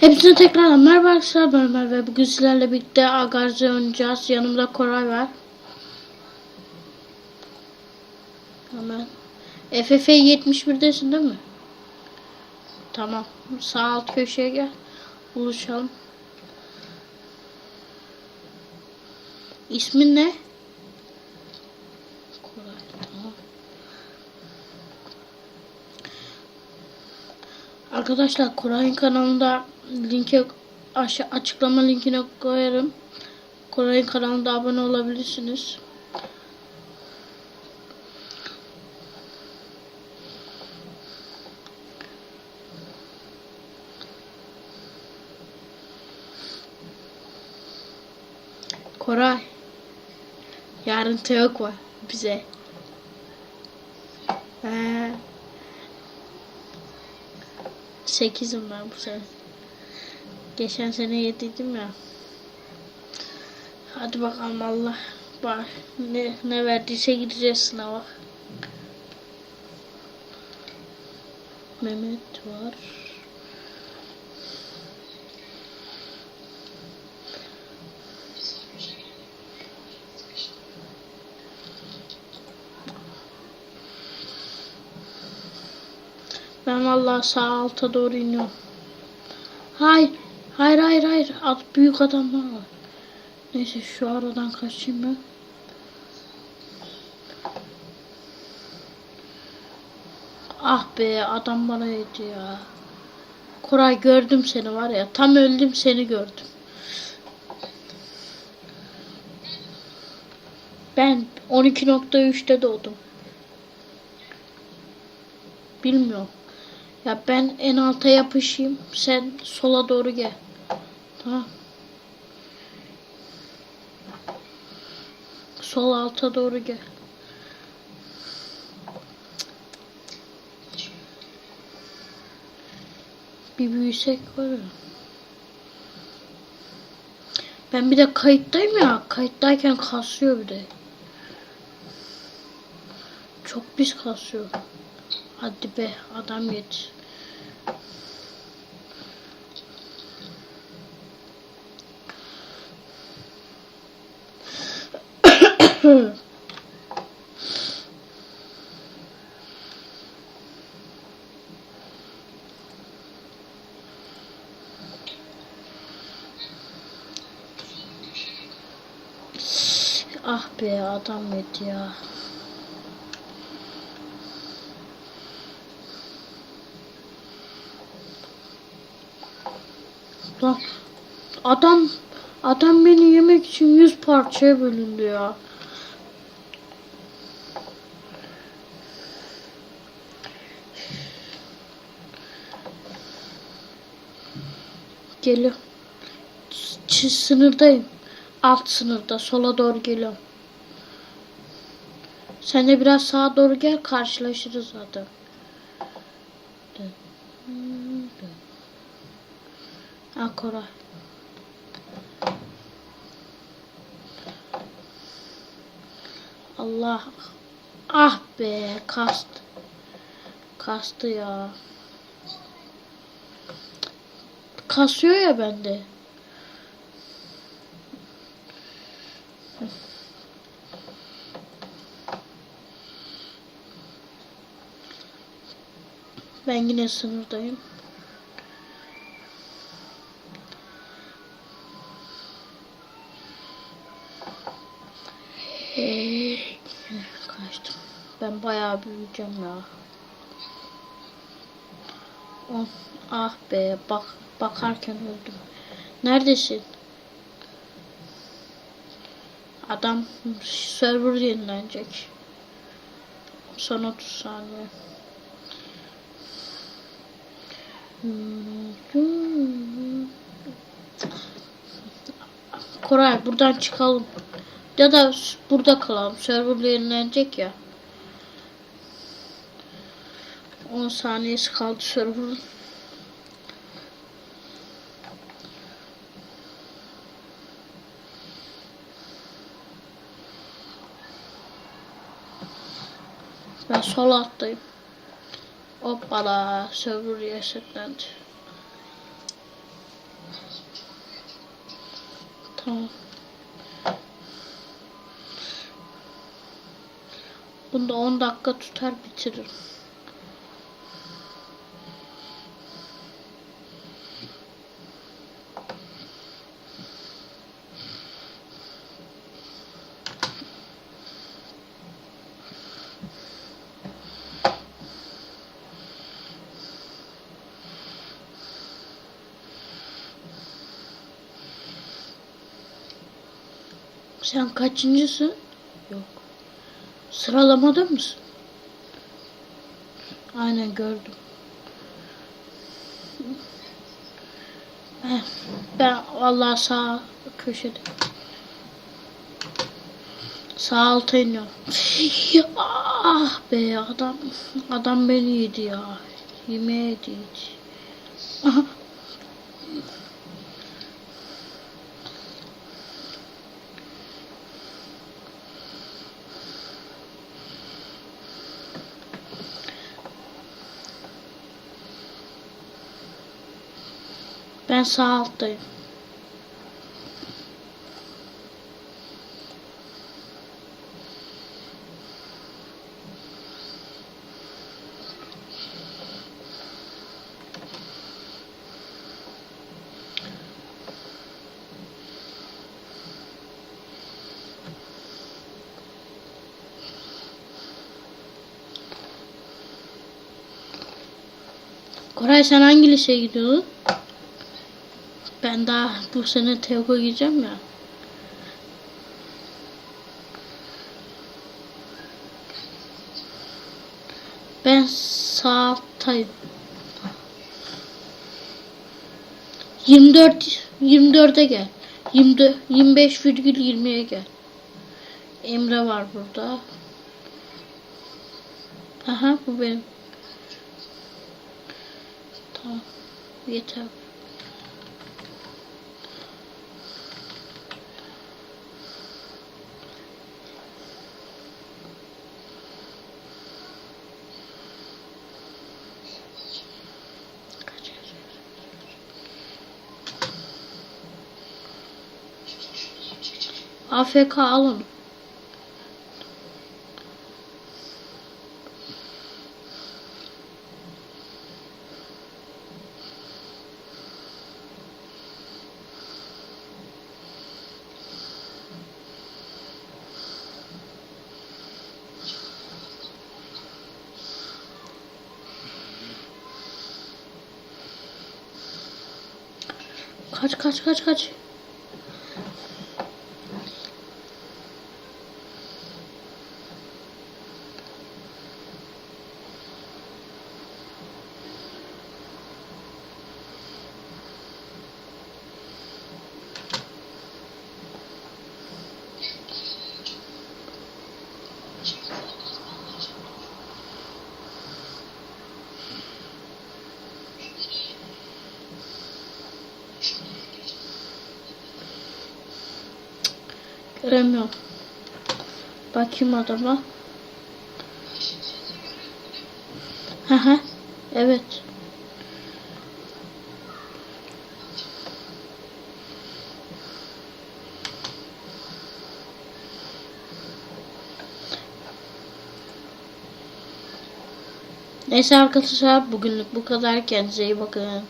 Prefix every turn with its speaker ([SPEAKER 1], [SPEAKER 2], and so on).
[SPEAKER 1] Hepsine tekrar merhaba arkadaşlar ben Ömer ve bugün sizlerle birlikte Agarze oynayacağız. Yanımda Koray var. Hemen. FF 71'desin değil mi? Tamam. Sağ alt köşeye gel. Buluşalım. İsmin ne? Koray. Tamam. Arkadaşlar Koray'ın kanalında linke aşağı açıklama linkine koyarım. Koray'ın kanalında abone olabilirsiniz. Koray. Yarın teok var bize. Sekizim ben bu sene. Geçen sene yediydim ya. Hadi bakalım Allah bak ne, ne verdiyse gideceğiz sınava. Mehmet var. Ben vallahi sağ alta doğru iniyorum. Hayır. Hayır hayır hayır. At büyük adamlar var. Neyse şu aradan kaçayım ben. Ah be adam bana yedi ya. Koray gördüm seni var ya. Tam öldüm seni gördüm. Ben 12.3'te doğdum. Bilmiyorum. Ya ben en alta yapışayım. Sen sola doğru gel. Tamam. Sol alta doğru gel. Bir büyüsek var ya. Ben bir de kayıttayım ya. Kayıttayken kasıyor bir de. Çok pis kasıyor. Hadi be adam yet. Ah be adam yedi ya. Adam adam beni yemek için yüz parçaya bölündü ya. Geliyor. Ç sınırdayım. Alt sınırda sola doğru geliyorum. Sen de biraz sağa doğru gel karşılaşırız zaten. Ha Koray. Allah. Ah be kast. Kastı ya. Kasıyor ya bende. Ben yine sınırdayım. Ee, kaçtım. Ben bayağı büyüyeceğim ya. Oh, ah be bak bakarken öldüm. Neredesin? Adam server yenilenecek. Son 30 saniye. Koray buradan çıkalım. Ya da burada kalalım. Server yenilenecek ya. 10 saniyesi kaldı server'ın. Ben sol alttayım. Hoppala. Server resetlendi. Tamam. Bunda 10 dakika tutar bitiririm. Sen kaçıncısın? Yok. Sıralamada mısın? Aynen gördüm. Ben, ben vallahi sağ köşede. Sağ alta iniyorum. ah be adam adam beni yedi ya. Yemeğe yedi. Ben sağ alttayım. Koray sen hangi liseye gidiyordun? Ben daha bu sene TEOK'a gireceğim ya. Ben sağ alttayım. 24 24'e gel. 24 25,20'ye gel. Emre var burada. Aha bu benim. Tamam. Yeter. AFK alın. Kaç kaç kaç kaç. Göremiyorum. Bakayım adama. Hı. Evet. Neyse arkadaşlar bugünlük bu kadar. Kendinize iyi bakın.